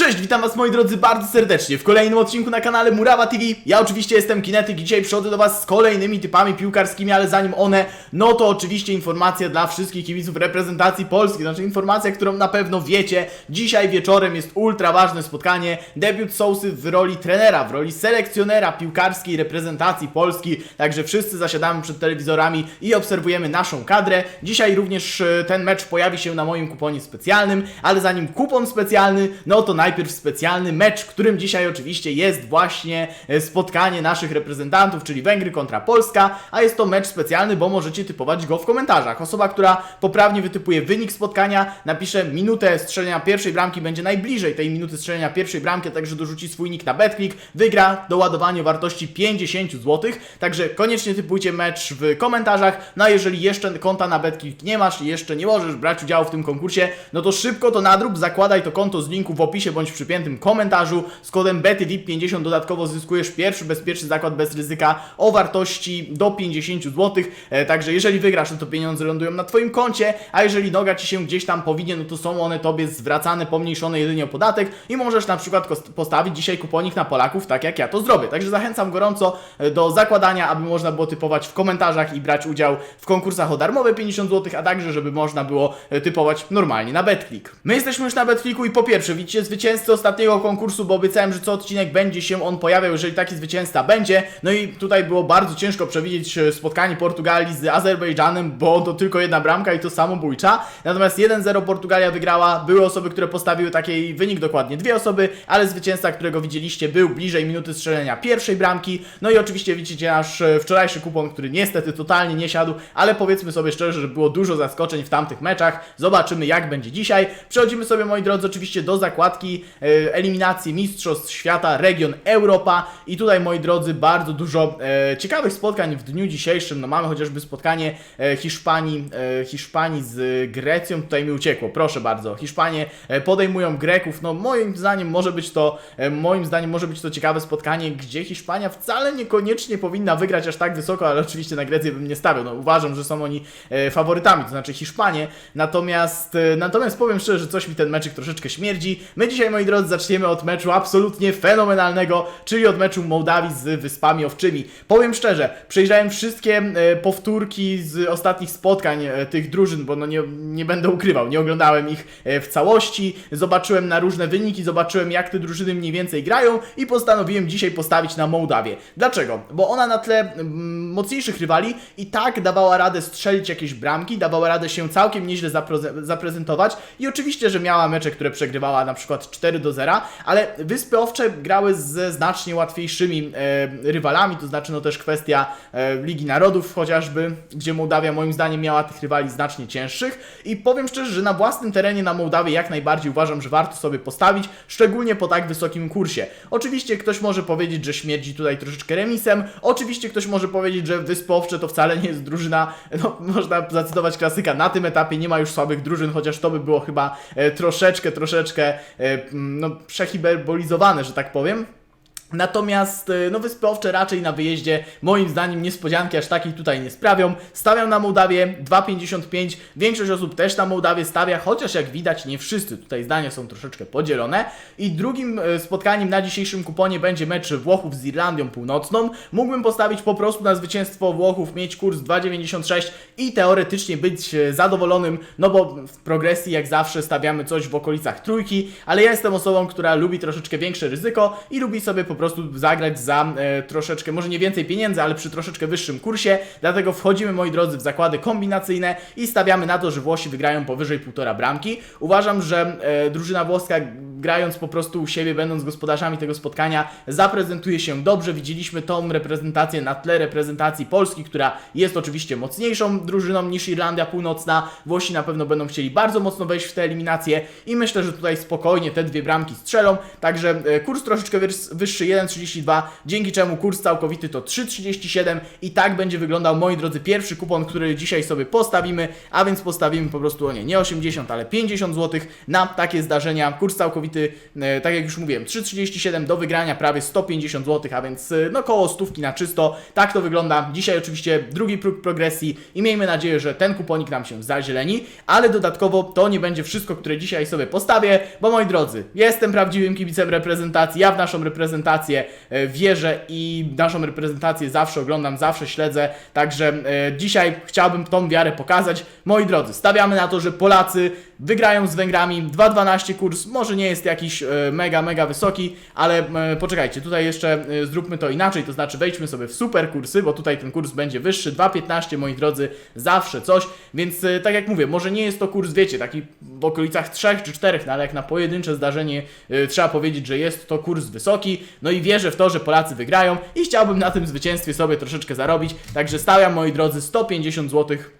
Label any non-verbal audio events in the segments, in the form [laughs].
Cześć, witam was moi drodzy bardzo serdecznie w kolejnym odcinku na kanale Murawa TV. Ja oczywiście jestem Kinetyk i dzisiaj przychodzę do was z kolejnymi typami piłkarskimi, ale zanim one, no to oczywiście informacja dla wszystkich kibiców reprezentacji Polski, znaczy informacja, którą na pewno wiecie. Dzisiaj wieczorem jest ultra ważne spotkanie, debiut Sousy w roli trenera, w roli selekcjonera piłkarskiej reprezentacji Polski, także wszyscy zasiadamy przed telewizorami i obserwujemy naszą kadrę. Dzisiaj również e, ten mecz pojawi się na moim kuponie specjalnym, ale zanim kupon specjalny, no to najpierw specjalny mecz, którym dzisiaj oczywiście jest właśnie e, spotkanie naszych reprezentantów, czyli Węgry kontra Polska, a jest to mecz specjalny, bo możecie typować go w komentarzach. Osoba, która poprawnie wytypuje wynik spotkania, napisze minutę strzelenia pierwszej bramki, będzie najbliżej tej minuty strzelenia pierwszej bramki, także dorzuci swój nick na BetClick, wygra doładowanie wartości 50 zł, także koniecznie typujcie mecz w komentarzach, no a jeżeli jeszcze konta na BetClick nie masz i jeszcze nie możesz brać udziału w tym konkursie, no to szybko to nadrób, zakładaj to konto z linku w opisie bądź w przypiętym komentarzu. Z kodem BETYVIP50 dodatkowo zyskujesz pierwszy bezpieczny zakład bez ryzyka o wartości do 50 zł. E, także jeżeli wygrasz, no to pieniądze lądują na Twoim koncie, a jeżeli noga Ci się gdzieś tam powinie, no to są one Tobie zwracane, pomniejszone jedynie o podatek i możesz na przykład postawić dzisiaj kuponik na Polaków, tak jak ja to zrobię. Także zachęcam gorąco e, do zakładania, aby można było typować w komentarzach i brać udział w konkursach o darmowe 50 zł, a także żeby można było e, typować normalnie na BetClick. My jesteśmy już na BetClicku i po pierwsze widzicie zwycięzcę ostatniego konkursu, bo obiecałem, że co odcinek będzie się on pojawiał, jeżeli taki zwycięzca będzie. No i tutaj było bardzo ciężko przewidzieć e, spotkanie Portugalii z Azerbejdżanem, bo to tylko jedna bramka i to samobójcza. Natomiast 1-0 Portugalia wygrała. Były osoby, które postawiły taki wynik dokładnie dwie osoby, ale zwycięzca, którego widzieliście, był bliżej minuty strzelenia pierwszej bramki. No i oczywiście widzicie nasz e, wczorajszy kupon, który niestety totalnie nie siadł, ale powiedzmy sobie szczerze, że było dużo zaskoczeń w tamtych meczach. Zobaczymy jak będzie dzisiaj. Przechodzimy sobie moi drodzy oczywiście do zakładki e, eliminacji Mistrzostw Świata Region Europa i tutaj moi drodzy bardzo dużo e, ciekawych spotkań w dniu dzisiejszym. No mamy chociażby spotkanie e, Hiszpanii, Hiszpanii z Grecją. Tutaj mi uciekło, proszę bardzo. Hiszpanie podejmują Greków. No moim zdaniem może być to moim zdaniem może być to ciekawe spotkanie, gdzie Hiszpania wcale niekoniecznie powinna wygrać aż tak wysoko, ale oczywiście na Grecję bym nie stawiał. No uważam, że są oni faworytami, to znaczy Hiszpanie. Natomiast natomiast powiem szczerze, że coś mi ten meczek troszeczkę śmierdzi. My dzisiaj moi drodzy zaczniemy od meczu absolutnie fenomenalnego, czyli od meczu Mołdawii z Wyspami Owczymi. Powiem szczerze, przejrzałem wszystkie e, powtórki z ostatnich spotkań e, tych drużyn, bo no nie, nie będę ukrywał, nie oglądałem ich e, w całości, zobaczyłem na różne wyniki, zobaczyłem jak te drużyny mniej więcej grają i postanowiłem dzisiaj postawić na Mołdawię. Dlaczego? Bo ona na tle mocniejszych rywali i tak dawała radę strzelić jakieś bramki, dawała radę się całkiem nieźle zaprezentować i oczywiście, że miała mecze, które przegrywała na przykład 4 do 0, ale Wyspy Owcze grały ze znacznie łatwiejszymi e, rywalami, to znaczy no też kwestia e, Ligi Narodów chociażby, gdzie Mołdawia moim zdaniem miała tych rywali znacznie cięższych i powiem szczerze, że na własnym terenie na Mołdawię jak najbardziej uważam, że warto sobie postawić, szczególnie po tak wysokim kursie. Oczywiście ktoś może powiedzieć, że śmierdzi tutaj troszeczkę remisem, oczywiście ktoś może powiedzieć, że Wyspy Owcze to wcale nie jest drużyna, no [laughs] można zacytować klasyka, na tym etapie nie ma już słabych drużyn, chociaż to by było chyba e, troszeczkę, troszeczkę e, no, przehiperbolizowane, że tak powiem. Natomiast e, no Wyspy Owcze raczej na wyjeździe moim zdaniem niespodzianki aż takiej tutaj nie sprawią. Stawiam na Mołdawię 2,55. Większość osób też na Mołdawię stawia, chociaż jak widać nie wszyscy. Tutaj zdania są troszeczkę podzielone. I drugim e, spotkaniem na dzisiejszym kuponie będzie mecz Włochów z Irlandią Północną. Mógłbym postawić po prostu na zwycięstwo Włochów, mieć kurs 2,96 i teoretycznie być e, zadowolonym, no bo w progresji jak zawsze stawiamy coś w okolicach trójki, ale ja jestem osobą, która lubi troszeczkę większe ryzyko i lubi sobie po prostu zagrać za e, troszeczkę, może nie więcej pieniędzy, ale przy troszeczkę wyższym kursie. Dlatego wchodzimy, moi drodzy, w zakłady kombinacyjne i stawiamy na to, że Włosi wygrają powyżej półtora bramki. Uważam, że e, drużyna włoska grając po prostu u siebie, będąc gospodarzami tego spotkania, zaprezentuje się dobrze. Widzieliśmy tą reprezentację na tle reprezentacji Polski, która jest oczywiście mocniejszą drużyną niż Irlandia Północna. Włosi na pewno będą chcieli bardzo mocno wejść w tę eliminację i myślę, że tutaj spokojnie te dwie bramki strzelą. Także e, kurs troszeczkę wyż- wyższy 1,32, dzięki czemu kurs całkowity to 3,37 i tak będzie wyglądał, moi drodzy, pierwszy kupon, który dzisiaj sobie postawimy, a więc postawimy po prostu, o nie, nie 80, ale 50 zł na takie zdarzenia. Kurs całkowity e, tak jak już mówiłem, 3,37 do wygrania prawie 150 zł, a więc e, no koło stówki na czysto. Tak to wygląda. Dzisiaj oczywiście drugi próg progresji i miejmy nadzieję, że ten kuponik nam się zazieleni, ale dodatkowo to nie będzie wszystko, które dzisiaj sobie postawię, bo moi drodzy, jestem prawdziwym kibicem reprezentacji, ja w naszą reprezentację e, wierzę i naszą reprezentację zawsze oglądam, zawsze śledzę, także dzisiaj chciałbym tą wiarę pokazać. Moi drodzy, stawiamy na to, że Polacy wygrają z Węgrami, 2,12 kurs, może nie jest jakiś e, mega, mega wysoki, ale e, poczekajcie, tutaj jeszcze e, zróbmy to inaczej, to znaczy wejdźmy sobie w super kursy, bo tutaj ten kurs będzie wyższy, 2,15 moi drodzy, zawsze coś, więc tak jak mówię, może nie jest to kurs, wiecie, taki w okolicach 3 czy 4, no ale jak na pojedyncze zdarzenie trzeba powiedzieć, że jest to kurs wysoki, no i wierzę w to, że Polacy wygrają i chciałbym na tym zwycięstwie sobie troszeczkę zarobić, także stawiam moi drodzy 150 złotych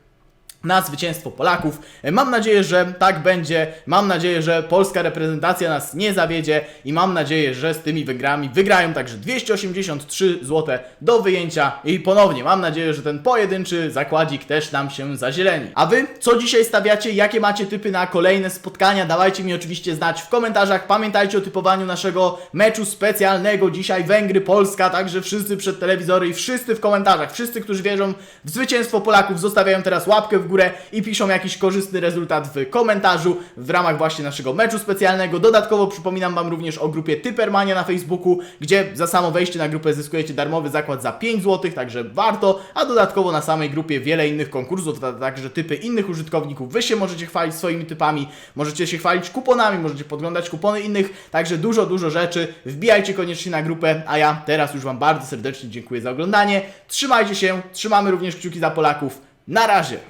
na zwycięstwo Polaków. Mam nadzieję, że tak będzie. Mam nadzieję, że polska reprezentacja nas nie zawiedzie i mam nadzieję, że z tymi Węgrami wygrają także 283 zł do wyjęcia i ponownie mam nadzieję, że ten pojedynczy zakładzik też nam się zazieleni. A wy co dzisiaj stawiacie? Jakie macie typy na kolejne spotkania? Dawajcie mi oczywiście znać w komentarzach. Pamiętajcie o typowaniu naszego meczu specjalnego dzisiaj Węgry Polska, także wszyscy przed telewizory i wszyscy w komentarzach, wszyscy, którzy wierzą w zwycięstwo Polaków, zostawiają teraz łapkę w górę i piszą jakiś korzystny rezultat w komentarzu w ramach właśnie naszego meczu specjalnego. Dodatkowo przypominam Wam również o grupie Typermania na Facebooku, gdzie za samo wejście na grupę zyskujecie darmowy zakład za 5 zł, także warto, a dodatkowo na samej grupie wiele innych konkursów, ta- także typy innych użytkowników. Wy się możecie chwalić swoimi typami, możecie się chwalić kuponami, możecie podglądać kupony innych, także dużo, dużo rzeczy. Wbijajcie koniecznie na grupę, a ja teraz już Wam bardzo serdecznie dziękuję za oglądanie. Trzymajcie się, trzymamy również kciuki za Polaków. Na razie!